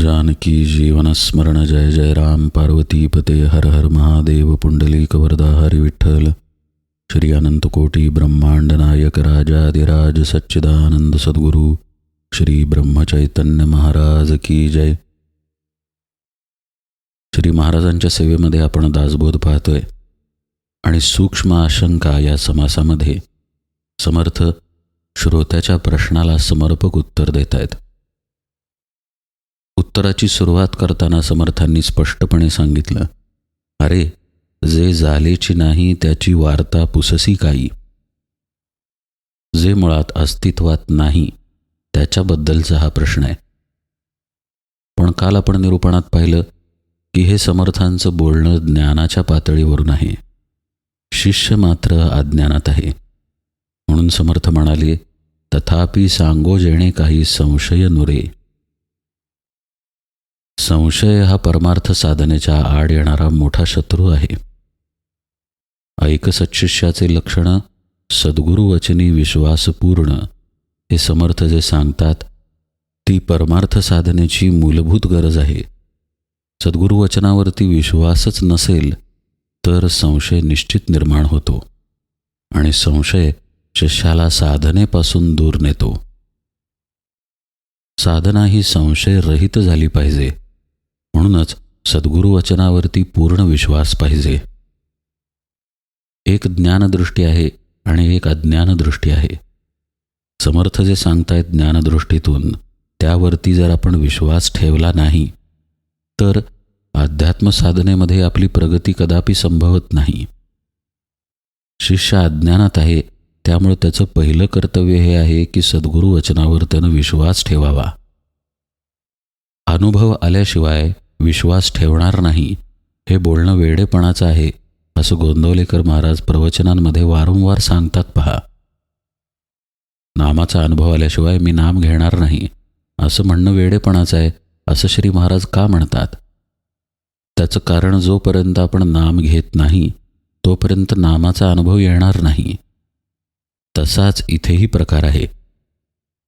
जानकी जीवनस्मरण जय जय राम पार्वतीपते हर हर महादेव पुंडलिक वरदा हरि विठ्ठल। श्री अनंतकोटी ब्रह्मांड नायक राजाधिराज सच्चिदानंद सद्गुरू श्री ब्रह्मचैतन्य महाराज की जय। श्री महाराजांच्या सेवेमध्ये आपण दासबोध पाहतोय. आणि सूक्ष्म आशंका या समासामध्ये समर्थ श्रोत्याच्या प्रश्नाला समर्पक उत्तर देत आहेत उत्तराची सुरुवात करताना समर्थांनी स्पष्टपणे सांगितलं अरे जे झालेची नाही त्याची वार्ता पुससी काही. जे मुळात अस्तित्वात नाही त्याच्याबद्दलचा हा प्रश्न आहे. पण काल आपण निरूपणात पाहिलं की हे समर्थांचं बोलणं ज्ञानाच्या पातळीवरून आहे. शिष्य मात्र अज्ञानात आहे. म्हणून समर्थ म्हणाले तथापि सांगो जेणे काही संशय नुरे. संशय हा परमार्थ साधनेच्या आड येणारा मोठा शत्रू आहे. ऐक सच्शिष्याचे लक्षण सद्गुरुवचनी विश्वासपूर्ण हे समर्थ जे सांगतात ती परमार्थ साधनेची मूलभूत गरज आहे. सद्गुरुवचनावरती विश्वासच नसेल तर संशय निश्चित निर्माण होतो आणि संशय शिष्याला साधनेपासून दूर नेतो. साधना ही संशयरहित झाली पाहिजे. म्हणूनच सद्गुरु वचनावरती पूर्ण विश्वास पाहिजे. एक ज्ञानदृष्टी आहे आणि एक अज्ञानदृष्टी आहे. समर्थ जे सांगतायत ज्ञानदृष्टीतून त्यावरती जर आपण विश्वास ठेवला नाही तर अध्यात्म साधनेमध्ये आपली प्रगती कदापि संभवत नाही. शिष्य अज्ञानात आहे त्यामुळे त्याचं पहिलं कर्तव्य हे आहे की सद्गुरू वचनावर त्यानं विश्वास ठेवावा. अनुभव आल्याशिवाय विश्वास ठेवणार नाही. हे बोलणं वेडेपणाचं आहे असं गोंदवलेकर महाराज प्रवचनांमध्ये वारंवार सांगतात पहा. नामाचा अनुभव आल्याशिवाय मी नाम घेणार नाही असं म्हणणं वेडेपणाचं आहे असं श्री महाराज का म्हणतात? त्याचं कारण जोपर्यंत आपण नाम घेत नाही तोपर्यंत नामाचा अनुभव येणार नाही. तसाच इथेही प्रकार आहे.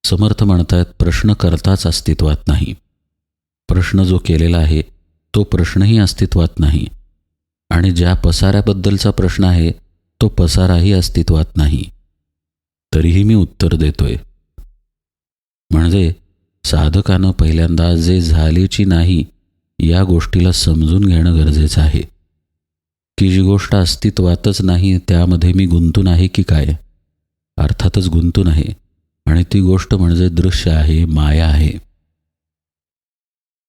समर्थ म्हणतात प्रश्न करताच अस्तित्वात नाही. प्रश्न जो केलेला आहे तो प्रश्नही अस्तित्वात नाही. आणि ज्या पसाऱ्याबद्दलचा प्रश्न आहे तो पसाराही अस्तित्वात नाही. तरीही मी उत्तर देतोय. म्हणजे साधकानं पहिल्यांदा जे झालेची नाही या गोष्टीला समजून घेणं गरजेचं आहे. की जी गोष्ट अस्तित्वातच नाही त्यामध्ये मी गुंतून आहे की काय? अर्थातच गुंतून आहे. आणि ती गोष्ट म्हणजे दृश्य आहे माया आहे.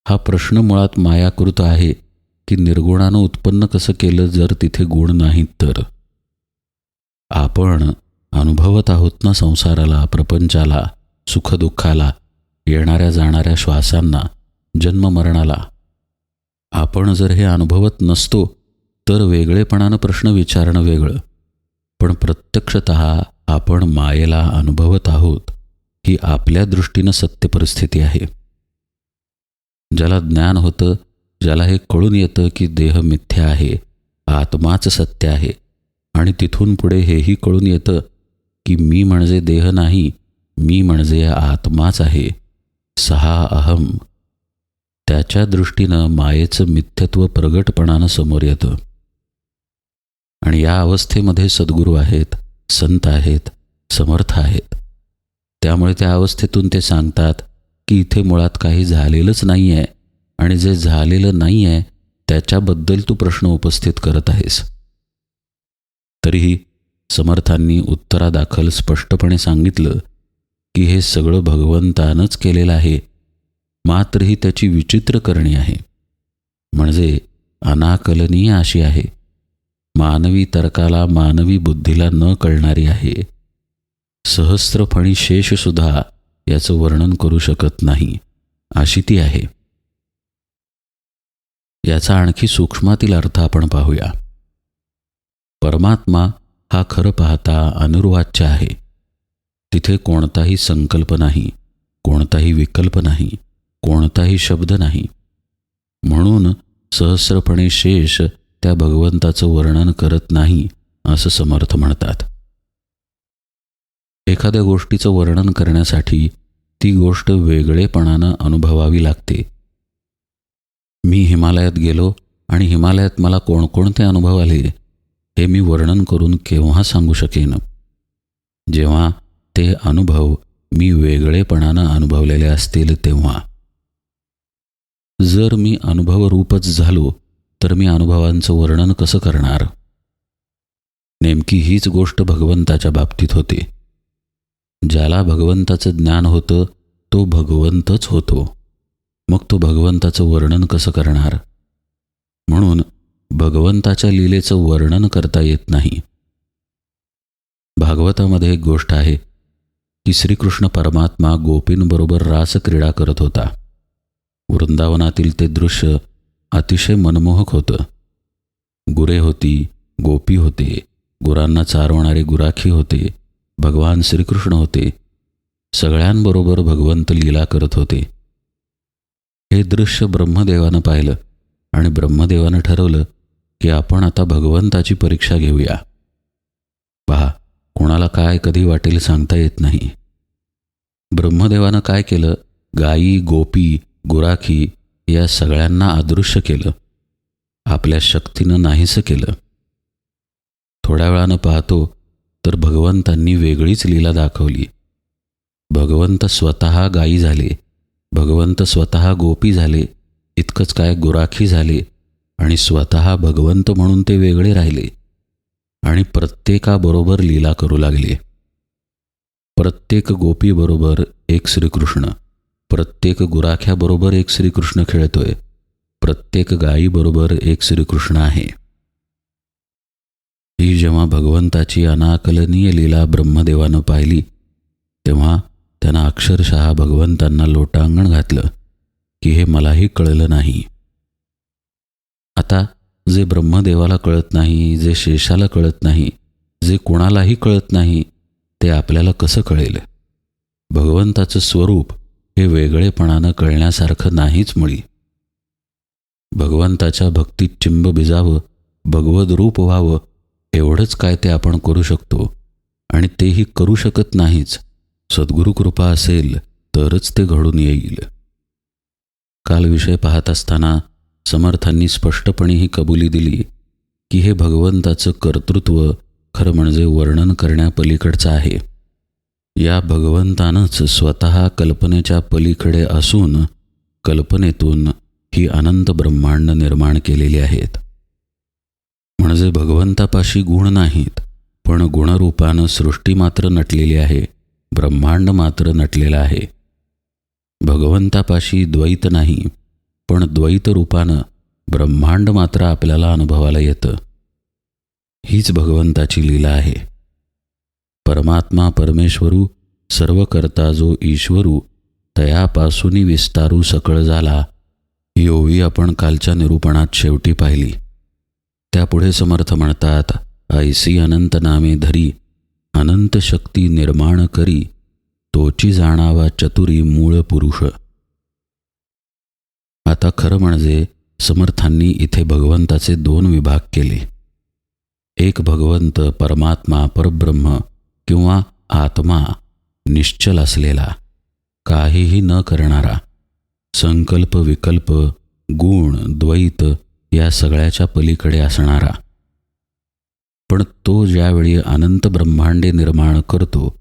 हा प्रश्न मुळात मायाकृत आहे की निर्गुणानं उत्पन्न कसं केलं जर तिथे गुण नाहीत तर? आपण अनुभवत आहोत ना संसाराला प्रपंचाला सुखदुःखाला येणाऱ्या जाणाऱ्या श्वासांना जन्ममरणाला? आपण जर हे अनुभवत नसतो तर वेगळेपणानं प्रश्न विचारणं वेगळं. पण प्रत्यक्षत आपण मायेला अनुभवत आहोत ही आपल्या दृष्टीनं सत्य परिस्थिती आहे. ज्याला ज्ञान होतं ज्याला हे कळून येतं की देह मिथ्या आहे आत्माच सत्य आहे. आणि तिथून पुढे हेही कळून येतं की मी म्हणजे देह नाही मी म्हणजे आत्माच आहे. सहा अहम. त्याच्या दृष्टीनं मायेचं मिथ्यत्व प्रगटपणानं समोर येतं. आणि या अवस्थेमध्ये सद्गुरू आहेत संत आहेत समर्थ आहेत. त्यामुळे त्या अवस्थेतून ते सांगतात की इथे मुळात काही झालेलंच नाही आहे आणि जे झालेलं नाही आहे त्याच्याबद्दल तू प्रश्न उपस्थित करत आहेस. तरीही समर्थांनी उत्तरादाखल स्पष्टपणे सांगितलं की हे सगळं भगवंतानंच केलेलं आहे मात्र ही त्याची विचित्र करणी आहे. म्हणजे अनाकलनीय अशी आहे. मानवी तर्काला मानवी बुद्धीला न कळणारी आहे. सहस्त्रफणी शेषसुद्धा याचं वर्णन करू शकत नाही. अशी ती आहे. याचा आणखी सूक्ष्मातील अर्थ आपण पाहूया. परमात्मा हा खरं पाहता अनुर्वाच्य आहे. तिथे कोणताही संकल्प नाही कोणताही विकल्प नाही कोणताही शब्द नाही. म्हणून सहस्रपणे शेष त्या भगवंताचं वर्णन करत नाही असं समर्थ म्हणतात. एखाद्या गोष्टीचं वर्णन करण्यासाठी ती गोष्ट वेगळेपणानं अनुभवावी लागते. मी हिमालयात गेलो आणि हिमालयात मला कोणकोणते अनुभव आले हे मी वर्णन करून केव्हा सांगू शकेन? जेव्हा ते अनुभव मी वेगळेपणानं अनुभवलेले असतील तेव्हा. जर मी अनुभवरूपच झालो तर मी अनुभवांचं वर्णन कसं करणार? नेमकी हीच गोष्ट भगवंताच्या बाबतीत होते. ज्याला भगवंताचं ज्ञान होतं तो भगवंतच होतो. मग तो भगवंताचं वर्णन कसं करणार? म्हणून भगवंताच्या लीलेचं वर्णन करता येत नाही. भागवतामध्ये एक गोष्ट आहे की श्रीकृष्ण परमात्मा गोपींबरोबर रासक्रीडा करत होता. वृंदावनातील ते दृश्य अतिशय मनमोहक होतं. गुरे होती गोपी होते गुरांना चारवणारे गुराखी होते भगवान श्रीकृष्ण होते. सगळ्यांबरोबर भगवंत लीला करत होते. हे दृश्य ब्रह्मदेवानं पाहिलं आणि ब्रह्मदेवानं ठरवलं की आपण आता भगवंताची परीक्षा घेऊया. पहा कोणाला काय कधी वाटेल सांगता येत नाही. ब्रह्मदेवानं काय केलं? गायी गोपी गुराखी या सगळ्यांना अदृश्य केलं. आपल्या शक्तीनं नाहीसं केलं. थोड्या वेळानं पाहतो तर भगवंतांनी वेगळीच लीला दाखवली. भगवंत स्वतः गायी झाले. भगवंत स्वतः गोपी झाले. इतकंच काय गुराखी झाले आणि स्वतः भगवंत म्हणून ते वेगळे राहिले आणि प्रत्येकाबरोबर लीला करू लागले. प्रत्येक गोपीबरोबर एक श्रीकृष्ण. प्रत्येक गुराख्याबरोबर एक श्रीकृष्ण खेळतोय. प्रत्येक गायीबरोबर एक श्रीकृष्ण आहे. ही जेव्हा भगवंताची अनाकलनीय लीला ब्रह्मदेवानं पाहिली तेव्हा त्यांना अक्षरशः भगवंतांना लोटांगण घातलं की हे मलाही कळलं नाही. आता जे ब्रह्मदेवाला कळत नाही जे शेषाला कळत नाही जे कोणालाही कळत नाही ते आपल्याला कसं कळेल? भगवंताचं स्वरूप हे वेगळेपणानं कळण्यासारखं नाहीच मुळी. भगवंताच्या भक्तीत चिंब भिजावं भगवद रूप व्हावं एवढंच काय ते आपण करू शकतो? आणि तेही करू शकत नाहीच. सद्गुरुकृपा असेल तरच ते घडून येईल. काल विषय पाहत असताना समर्थांनी स्पष्टपणे ही कबुली दिली की हे भगवंताचं कर्तृत्व खरं म्हणजे वर्णन करण्यापलीकडचं आहे. या भगवंतानंच स्वतः कल्पनेच्या पलीकडे असून कल्पनेतून ही अनंत ब्रह्मांड निर्माण केलेली आहेत. म्हणजे भगवंतापाशी गुण नाहीत पण गुणरूपानं सृष्टी मात्र नटलेली आहे ब्रह्मांड मात्र नटलेलं आहे. भगवंतापाशी द्वैत नाही पण द्वैत रूपानं ब्रह्मांड मात्र आपल्याला अनुभवाला येतं. हीच भगवंताची लीला आहे. परमात्मा परमेश्वरू सर्व करता जो ईश्वरू तयापासून विस्तारू सकळ झाला ही ओवी आपण कालच्या निरूपणात शेवटी पाहिली. त्यापुढे समर्थ म्हणतात ऐसी अनंत नामे धरी अनंत शक्ती निर्माण करी तोची जाणावा चतुरी मूळ पुरुष. आता खरं म्हणजे समर्थांनी इथे भगवंताचे दोन विभाग केले. एक भगवंत परमात्मा परब्रह्म किंवा आत्मा निश्चल असलेला काहीही न करणारा संकल्प विकल्प गुण द्वैत या सगळ्याच्या पलीकडे असणारा. पण तो ज्यावेळी अनंत ब्रह्मांडे निर्माण करतो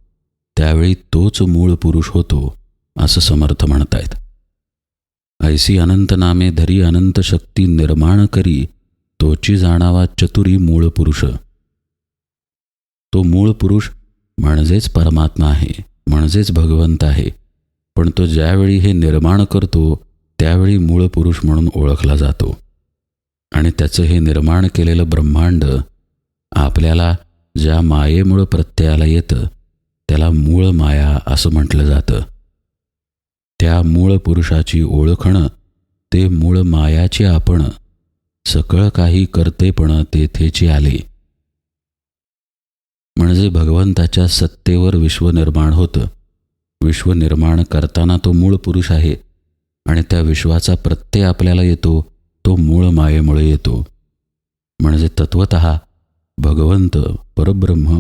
त्यावेळी तोच मूळ पुरुष होतो असं समर्थ म्हणतायत. ऐसी अनंत नामे धरी अनंत शक्ती निर्माण करी तोची जाणावा चतुरी मूळ पुरुष. तो मूळ पुरुष म्हणजेच परमात्मा आहे म्हणजेच भगवंत आहे पण तो ज्यावेळी हे निर्माण करतो त्यावेळी मूळ पुरुष म्हणून ओळखला जातो. आणि त्याचं हे निर्माण केलेलं ब्रह्मांड आपल्याला ज्या मायेमुळं प्रत्ययाला येतं त्याला मूळ माया असं म्हटलं जातं. त्या मूळ पुरुषाची ओळखणं ते मूळ मायाची आपण सकळ काही करतेपण तेथेची आले. म्हणजे भगवंताच्या सत्तेवर विश्व निर्माण होतं. विश्व निर्माण करताना तो मूळ पुरुष आहे आणि त्या विश्वाचा प्रत्यय आपल्याला येतो तो मूळ मायेमुळे येतो. म्हणजे तत्वत भगवंत परब्रह्म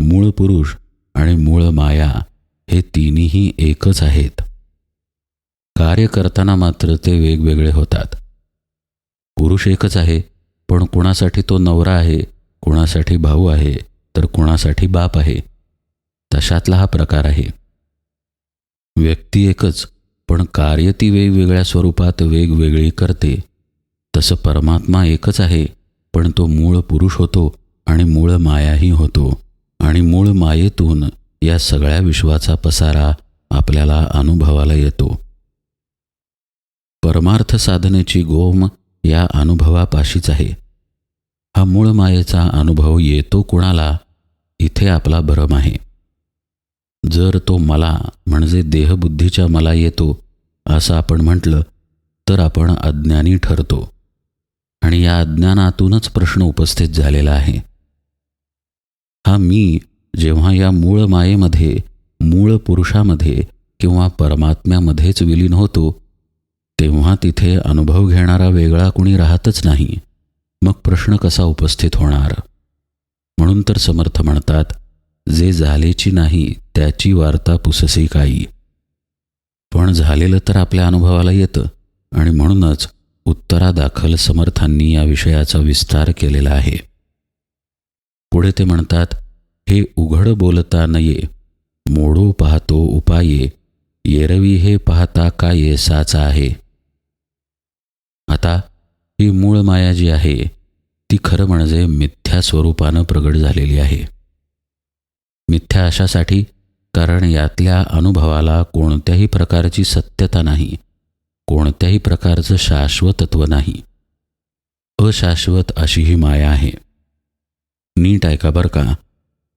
मूळ पुरुष आणि मूळ माया हे तिन्हीही एकच आहेत. कार्य करताना मात्र ते वेगवेगळे होतात. पुरुष एकच आहे पण कुणासाठी तो नवरा आहे कुणासाठी भाऊ आहे तर कुणासाठी बाप आहे. तशातला हा प्रकार आहे. व्यक्ती एकच पण कार्य ती वेगवेगळ्या स्वरूपात वेगवेगळी करते. तसं परमात्मा एकच आहे पण तो मूळ पुरुष होतो आणि मूळ मायाही होतो. आणि मूळ मायेतून या सगळ्या विश्वाचा पसारा आपल्याला अनुभवाला येतो. परमार्थ साधनेची गोम या अनुभवापाशीच आहे. हा मूळ मायेचा अनुभव येतो कुणाला? इथे आपला भरम आहे. जर तो मला म्हणजे देहबुद्धीच्या मला येतो असं आपण म्हटलं तर आपण अज्ञानी ठरतो. आणि या अज्ञानातूनच प्रश्न उपस्थित झालेला आहे. हा मी जेव्हा या मूळ मायेमध्ये मूळ पुरुषामध्ये किंवा परमात्म्यामध्येच विलीन होतो तेव्हा तिथे अनुभव घेणारा वेगळा कुणी राहतच नाही. मग प्रश्न कसा उपस्थित होणार? म्हणून तर समर्थ म्हणतात जे झालेची नाही त्याची वार्ता पुससी काही. पण झालेलं तर आपल्या अनुभवाला येतं आणि म्हणूनच उत्तरादाखल समर्थांनी या विषयाचा विस्तार केलेला आहे. पुढे ते म्हणतात हे उघड बोलता नये मोडो पाहतो उपाये येरवी हे पाहता काय साचा आहे. आता ही मूळ माया जी आहे ती खरं म्हणजे मिथ्या स्वरूपानं प्रगट झालेली आहे. मिथ्या अशासाठी कारण यातल्या अनुभवाला कोणत्याही प्रकारची सत्यता नाही. कोणत्याही प्रकारचं शाश्वतत्व नाही. अशाश्वत अशी ही माया आहे. नीट ऐका बरं का.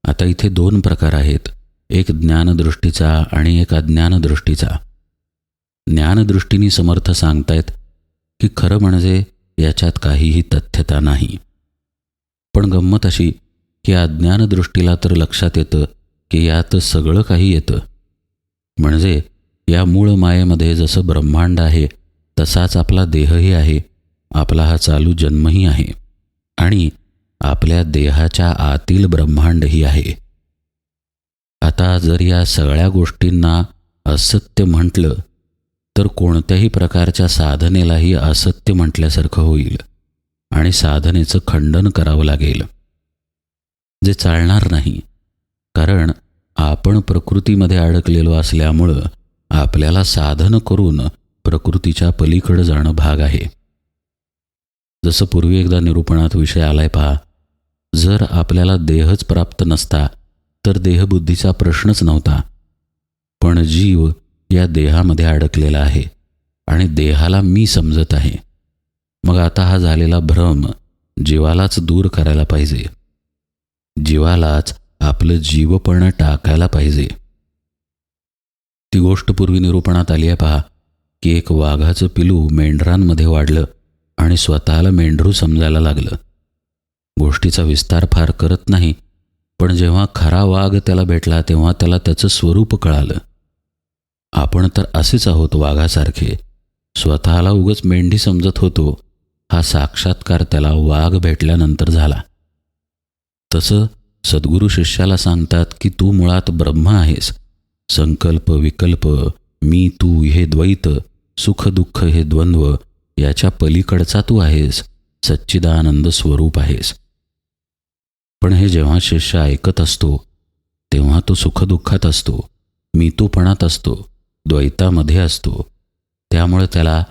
आता इथे दोन प्रकार आहेत. एक ज्ञानदृष्टीचा आणि एक अज्ञानदृष्टीचा. ज्ञानदृष्टीने समर्थ सांगतायत की खरं म्हणजे याच्यात काहीही तथ्यता नाही. पण गंमत अशी की अज्ञानदृष्टीला तर लक्षात येतं की यात सगळं काही येतं. म्हणजे या मूळ मायेमध्ये जसं ब्रह्मांड आहे तसाच आपला देहही आहे. आपला हा चालू जन्मही आहे. आणि आपल्या देहाच्या आतील ब्रह्मांडही आहे. आता जर या सगळ्या गोष्टींना असत्य म्हटलं तर कोणत्याही प्रकारच्या साधनेलाही असत्य म्हटल्यासारखं होईल. आणि साधनेचं खंडन करावं लागेल. जे चालणार नाही. कारण आपण प्रकृतीमध्ये अडकलेलो असल्यामुळं आपल्याला साधन करून प्रकृतीच्या पलीकडं जाणं भाग आहे. जसं पूर्वी एकदा निरूपणात विषय आलाय पहा. जर आपल्याला देहच प्राप्त नसता तर देहबुद्धीचा प्रश्नच नव्हता. पण जीव या देहामध्ये अडकलेला आहे आणि देहाला मी समजत आहे. मग आता हा झालेला भ्रम जीवालाच दूर करायला पाहिजे. जीवालाच आपलं जीवपण टाकायला पाहिजे. ती गोष्ट पूर्वी निरूपणात आली आहे पहा की एक वाघाचं पिलू मेंढरांमध्ये वाढलं आणि स्वतःला मेंढरू समजायला लागलं. गोष्टीचा विस्तार फार करत नाही पण जेव्हा खरा वाघ त्याला भेटला तेव्हा त्याला त्याचं स्वरूप कळालं. आपण तर असेच आहोत वाघासारखे. स्वतःला उगच मेंढी समजत होतो. हा साक्षात्कार त्याला वाघ भेटल्यानंतर झाला. तसं सद्गुरू शिष्याला सांगतात की तू मुळात ब्रह्म आहेस. संकल्प विकल्प मी तू हे द्वैत सुख दुःख हे द्वंद्व याच्या पलीकडचा तू आहेस सच्चिदानंद स्वरूप आहेस. पण हे जेव्हा शिष्य ऐकत असतो तेव्हा तो सुखदुःखात असतो मी तूपणात असतो द्वैतामध्ये असतो. त्यामुळे त्याला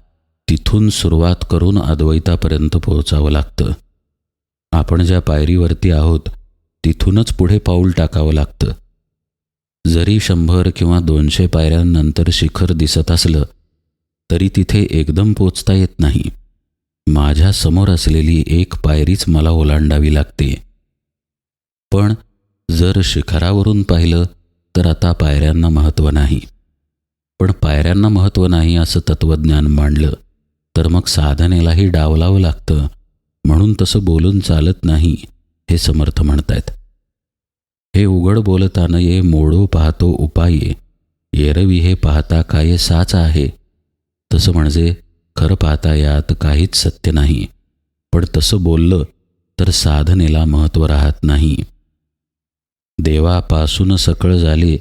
तिथून सुरुवात करून अद्वैतापर्यंत पोहोचावं लागतं. आपण ज्या पायरीवरती आहोत तिथूनच पुढे पाऊल टाकावं लागतं. जरी शंभर किंवा दोनशे पायऱ्यांनंतर शिखर दिसत असलं तरी तिथे एकदम पोचता येत नाही. माझ्यासमोर असलेली एक पायरीच मला ओलांडावी लागते. पण जर शिखरावरून पाहिलं तर आता पायऱ्यांना महत्त्व नाही. पण पायऱ्यांना महत्त्व नाही असं तत्त्वज्ञान मांडलं तर मग साधनेलाही डावलावं लागतं. म्हणून तसं बोलून चालत नाही हे समर्थ म्हणतायत. हे उघड बोलताना ये मोडो पाहतो उपाये येरवी हे पाहता काय साच आहे. तसं म्हणजे खरं पाहता यात काहीच सत्य नाही. पण तसं बोललं तर साधनेला महत्त्व राहत नाही. देवापासून सकळ झाले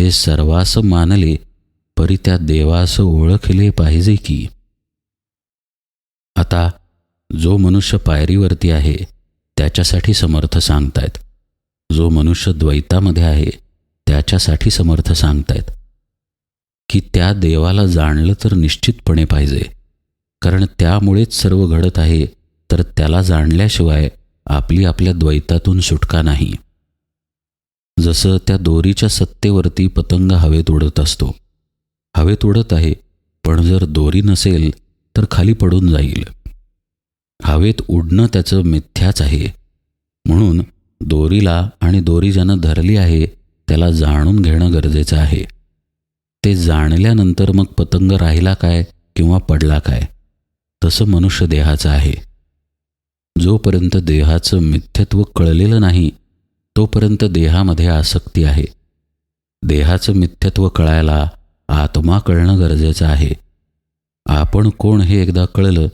हे सर्वास मानले परी त्या देवास ओळखले पाहिजे की. आता जो मनुष्य पायरीवरती आहे त्याच्यासाठी समर्थ सांगतायत. जो मनुष्य द्वैतामध्ये आहे त्याच्यासाठी समर्थ सांगतायत. की त्या देवाला जाणलं तर निश्चितपणे पाहिजे. कारण त्यामुळेच सर्व घडत आहे तर त्याला जाणल्याशिवाय आपली आपल्या द्वैतातून सुटका नाही. जसं त्या दोरीच्या सत्तेवरती पतंग हवेत उडत असतो. हवेत उडत आहे पण जर दोरी नसेल तर खाली पडून जाईल. हवेत उडणं त्याचं मिथ्याच आहे. म्हणून दोरीला आणि दोरी ज्यानं धरली आहे त्याला जाणून घेणं गरजेचं आहे. ते जाणल्यानंतर मग पतंग राहिला काय किंवा पडला काय? तसं मनुष्य देहाचं आहे. जोपर्यंत देहाचं मिथ्यत्व कळलेलं नाही तोपर्यंत देहामध्ये आसक्ती आहे. देहाचं मिथ्यत्व कळायला आत्मा कळणं गरजेचं आहे. आपण कोण हे एकदा कळलं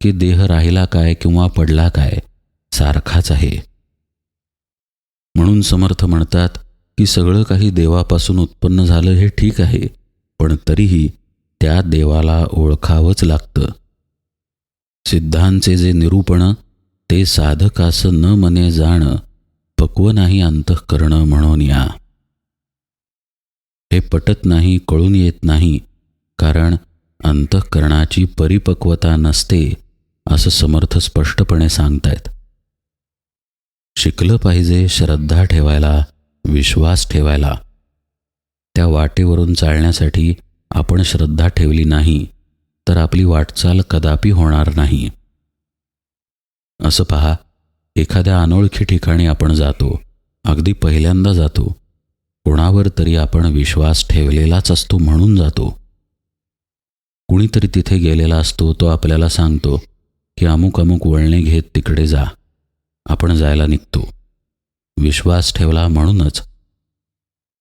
की देह राहिला काय किंवा पडला काय सारखाच आहे. म्हणून समर्थ म्हणतात की सगळं काही देवापासून उत्पन्न झालं हे ठीक आहे पण तरीही त्या देवाला ओळखावंच लागतं. सिद्धांचे जे निरूपण ते साधकासं न मने जाणं पक्व नाही अंतःकरण म्हणून या. हे पटत नाही कळून येत नाही कारण अंतःकरणाची परिपक्वता नसते असं समर्थ स्पष्टपणे सांगतायत. शिकलं पाहिजे श्रद्धा ठेवायला विश्वास ठेवायला. त्या वाटेवरून चालण्यासाठी आपण श्रद्धा ठेवली नाही तर आपली वाटचाल कदापि होणार नाही. असं पहा एखाद्या अनोळखी ठिकाणी आपण जातो अगदी पहिल्यांदा जातो. कोणावर तरी आपण विश्वास ठेवलेलाच असतो म्हणून जातो. कुणीतरी तिथे गेलेला असतो तो आपल्याला सांगतो की अमुक अमुक वळणे घेत तिकडे जा. आपण जायला निघतो. विश्वास ठेवला म्हणूनच.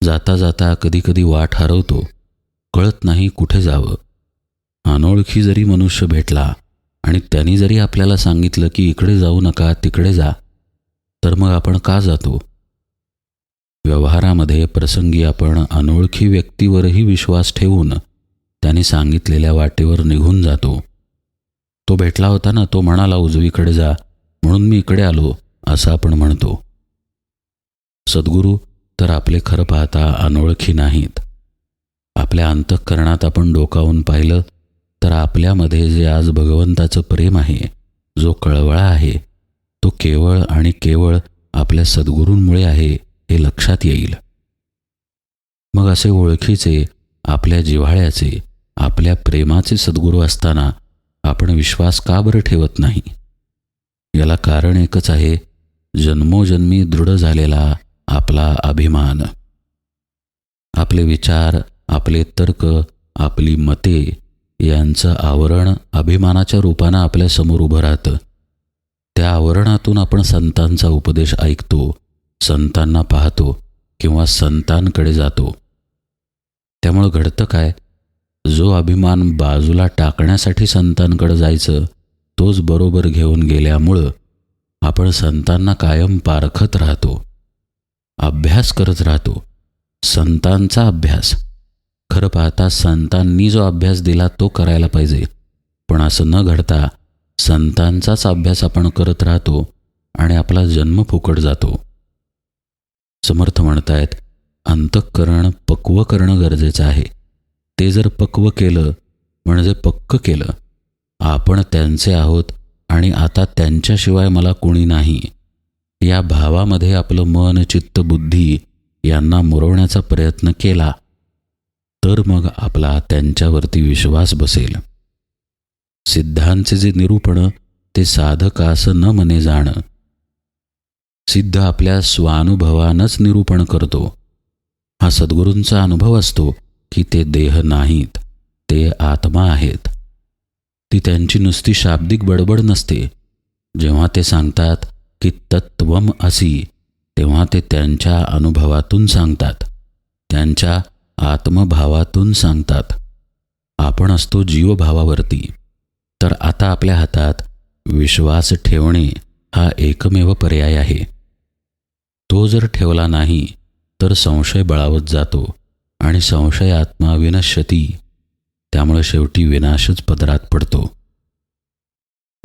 जाता जाता कधीकधी वाट हरवतो. कळत नाही कुठे जावं. अनोळखी जरी मनुष्य भेटला आणि त्यांनी जरी आपल्याला सांगितलं की इकडे जाऊ नका तिकडे जा तर मग आपण का जातो? व्यवहारामध्ये प्रसंगी आपण अनोळखी व्यक्तीवरही विश्वास ठेवून त्याने सांगितलेल्या वाटेवर निघून जातो. तो भेटला होता ना तो म्हणाला उजवीकडे जा म्हणून मी इकडे आलो असं आपण म्हणतो. सद्गुरू तर आपले खरं पाहता अनोळखी नाहीत. आपल्या अंतःकरणात आपण डोकावून पाहिलं तर आपल्यामध्ये जे आज भगवंताचं प्रेम आहे जो कळवळा आहे तो केवळ आणि केवळ आपल्या सद्गुरूंमुळे आहे हे लक्षात येईल. मग असे ओळखीचे आपल्या जिव्हाळ्याचे आपल्या प्रेमाचे सद्गुरू असताना आपण विश्वास का बरं ठेवत नाही? याला कारण एकच आहे जन्मोजन्मी दृढ झालेला आपला अभिमान. आपले विचार आपले तर्क आपली मते यांचं आवरण अभिमानाच्या रूपानं आपल्यासमोर उभं राहतं. त्या आवरणातून आपण संतांचा उपदेश ऐकतो संतांना पाहतो किंवा संतांकडे जातो. त्यामुळं घडतं काय? जो अभिमान बाजूला टाकण्यासाठी संतांकडे जायचं तोच बरोबर घेऊन गेल्यामुळं आपण संतांना कायम पारखत राहतो. अभ्यास करत राहतो. संतांचा अभ्यास. खरं पाहता संतांनी जो अभ्यास दिला तो करायला पाहिजे. पण असं न घडता संतांचाच अभ्यास आपण करत राहतो आणि आपला जन्म फुकट जातो. समर्थ म्हणतायत अंतःकरण पक्व करणं गरजेचं आहे. ते जर पक्व केलं म्हणजे पक्क केलं आपण त्यांचे आहोत आणि आता त्यांच्याशिवाय मला कोणी नाही. या भावामध्ये आपलं मन चित्त बुद्धी यांना मुरवण्याचा प्रयत्न केला तर मग आपला त्यांच्यावरती विश्वास बसेल. सिद्धांचे जे निरूपण ते साधकास न मने जाणं. सिद्ध आपल्या स्वानुभवानंच निरूपण करतो. हा सद्गुरूंचा अनुभव असतो की ते देह नाहीत ते आत्मा आहेत. ती त्यांची नुसती शाब्दिक बडबड नसते. जेव्हा ते सांगतात की तत्वम असी तेव्हा ते त्यांच्या अनुभवातून सांगतात. त्यांच्या आत्मभावातून सांगतात. आपण असतो जीवभावावरती. तर आता आपल्या हातात विश्वास ठेवणे हा एकमेव पर्याय आहे. तो जर ठेवला नाही तर संशय बळावत जातो आणि संशयात्मा विनश्यती त्यामुळे शेवटी विनाशच पदरात पडतो.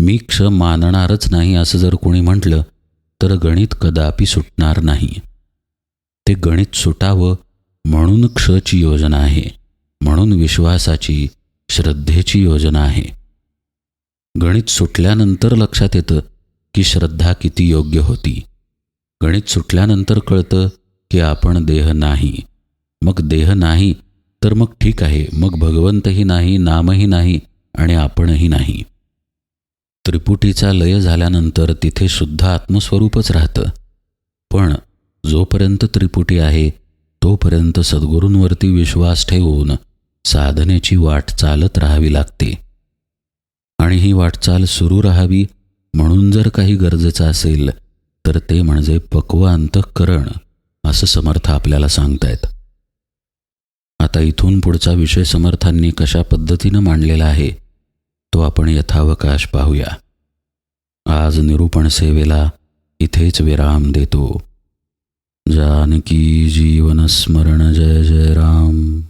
मी क्ष मानणारच नाही असं जर कोणी म्हटलं तर गणित कदापि सुटणार नाही. ते गणित सुटावं म्हणून क्षची योजना आहे म्हणून विश्वासाची श्रद्धेची योजना आहे. गणित सुटल्यानंतर लक्षात येतं की श्रद्धा किती योग्य होती. गणित सुटल्यानंतर कळतं की आपण देह नाही. मग देह नाही तर मग ठीक आहे. मग भगवंतही नाही नामही नाही आणि आपणही नाही. त्रिपुटीचा लय झाल्यानंतर तिथे शुद्ध आत्मस्वरूपच राहतं. पण जोपर्यंत त्रिपुटी आहे तोपर्यंत सद्गुरूंवरती विश्वास ठेवून साधनेची वाट चालत राहावी लागते. आणि ही वाटचाल सुरू राहावी म्हणून जर काही गरजेचं असेल तर ते म्हणजे पक्व अंतःकरण असं समर्थ आपल्याला सांगतायत. आता इथून पुढचा विषय समर्थांनी कशा पद्धतीनं मांडलेला आहे तो आपण यथावकाश पाहूया. आज निरूपण सेवेला इथेच विराम देतो. जानकी जीवन स्मरण जय जय राम.